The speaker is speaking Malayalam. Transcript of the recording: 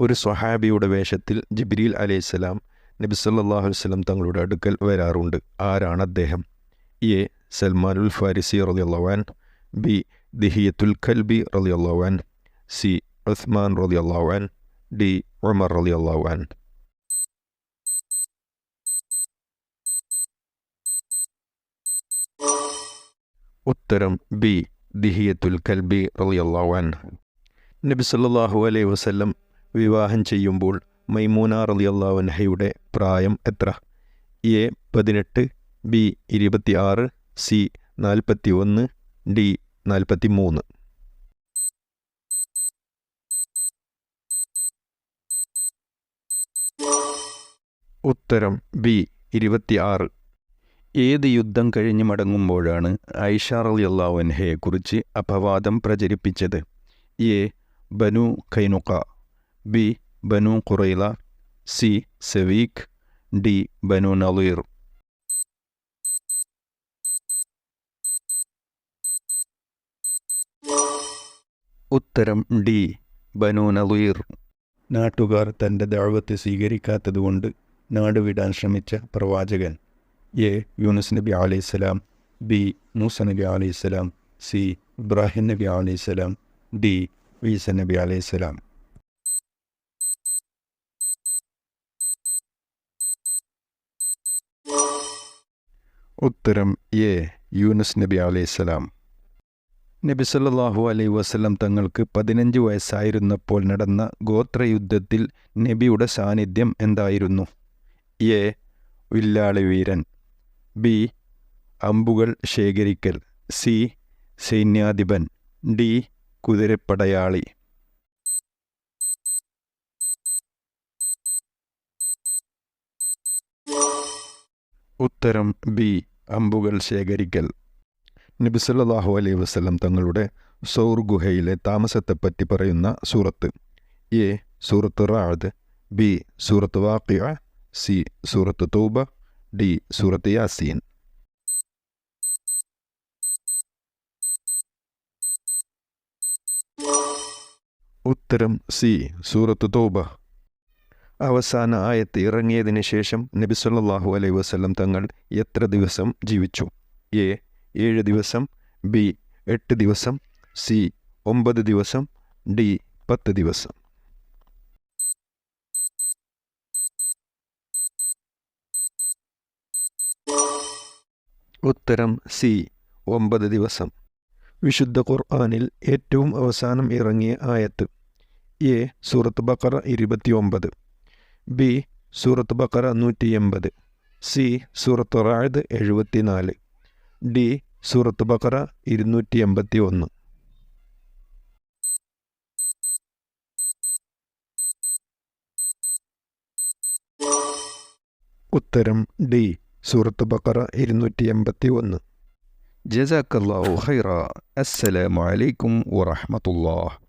ഒരു സ്വഹാബിയുടെ വേഷത്തിൽ ജിബ്രീൽ അലൈഹിസ്സലാം നബി സല്ലാഹു വസ്ലം തങ്ങളുടെ അടുക്കൽ വരാറുണ്ട്. ആരാണ് അദ്ദേഹം? എ. സൽമാനുൽ ഫാരിസി റളിയല്ലാഹുവാൻ ബി. ദിഹിയത്തുൽ കൽബി റളിയല്ലാഹുവാൻ സി. ഉസ്മാൻ റളിയല്ലാഹുവാൻ ഡി. ഉമർ റളിയല്ലാഹുവാൻ ഉത്തരം ബി. ദിഹിയത്തുൽ കൽബി റളിയല്ലാഹുവാൻ നബി സല്ലല്ലാഹു അലൈഹി വസല്ലം വിവാഹം ചെയ്യുമ്പോൾ മൈമൂന റളിയല്ലാഹു അൻഹയുടെ പ്രായം എത്ര? എ പതിനെട്ട് ബി ഇരുപത്തി ആറ് സി നാൽപ്പത്തി ഒന്ന് ഡി നാൽപ്പത്തി മൂന്ന് ഉത്തരം ബി ഇരുപത്തി ആറ് ഏത് യുദ്ധം കഴിഞ്ഞ് മടങ്ങുമ്പോഴാണ് ഐഷ റളിയല്ലാഹു അൻഹയെക്കുറിച്ച് അപവാദം പ്രചരിപ്പിച്ചത്? A Banu Qainuqa B Banu Quraiza C സെവീഖ് D Banu Nadir ഉത്തരം ഡി ബനു നളീർ നാട്ടുകാർ തന്റെ ദൗവത്തെ സ്വീകരിക്കാത്തതുകൊണ്ട് നാടുവിടാൻ ശ്രമിച്ച പ്രവാചകൻ എ യൂനുസ് നബി അലൈഹിസ്സലാം ബി മൂസ നബി അലൈഹിസ്സലാം സി ഇബ്രാഹിം നബി അലൈഹിസ്സലാം ഡി ഈസ നബി അലൈഹിസ്സലാം ഉത്തരം എ യൂനുസ് നബി അലൈഹിസ്സലാം നബി സല്ലാഹു അലൈ വസല്ലം തങ്ങൾക്ക് പതിനഞ്ച് വയസ്സായിരുന്നപ്പോൾ നടന്ന ഗോത്രയുദ്ധത്തിൽ നബിയുടെ സാന്നിധ്യം എന്തായിരുന്നു? എ വില്ലാളി വീരൻ. ബി അമ്പുകൾ ശേഖരിക്കൽ. സി സൈന്യാധിപൻ. ഡി കുതിരപ്പടയാളി. ഉത്തരം ബി അമ്പുകൾ ശേഖരിക്കൽ. നബി സല്ലല്ലാഹു അലൈഹി വസല്ലം തങ്ങളുടെ സൗർ ഗുഹയിലെ താമസത്തെപ്പറ്റി പറയുന്ന സൂറത്ത്. എ സൂറത്ത് റാദ് ബി സൂറത്ത് വാക്കിയ സി സൂറത്ത് തൂബ ഡി സൂറത്ത് യാസീൻ. ഉത്തരം സി സൂറത്ത് തൗബ. അവസാന ആയത്ത് ഇറങ്ങിയതിന് ശേഷം നബി സല്ലല്ലാഹു അലൈഹി വസ്ലം തങ്ങൾ എത്ര ദിവസം ജീവിച്ചു? എ ഏഴ് ദിവസം ബി എട്ട് ദിവസം സി ഒമ്പത് ദിവസം ഡി പത്ത് ദിവസം. ഉത്തരം സി ഒമ്പത് ദിവസം. വിശുദ്ധ ഖുർആാനിൽ ഏറ്റവും അവസാനം ഇറങ്ങിയ ആയത്ത്. എ സൂറത്ത് ബക്കറ ഇരുപത്തിയൊമ്പത്. ബി സൂറത്ത് ബക്കറ നൂറ്റി എൺപത് സി സൂറത്ത് റായത് എഴുപത്തി നാല് ഡി സൂറത്ത് ബക്കറ ഇരുന്നൂറ്റി എൺപത്തി ഒന്ന് ഉത്തരം ഡി സൂറത്ത് ബക്കറ ഇരുന്നൂറ്റി എൺപത്തി ഒന്ന് ജസാക്കല്ലാഹു ഖൈറ. അസ്സലാമു അലൈക്കും വറഹ്മത്തുള്ളാഹ്.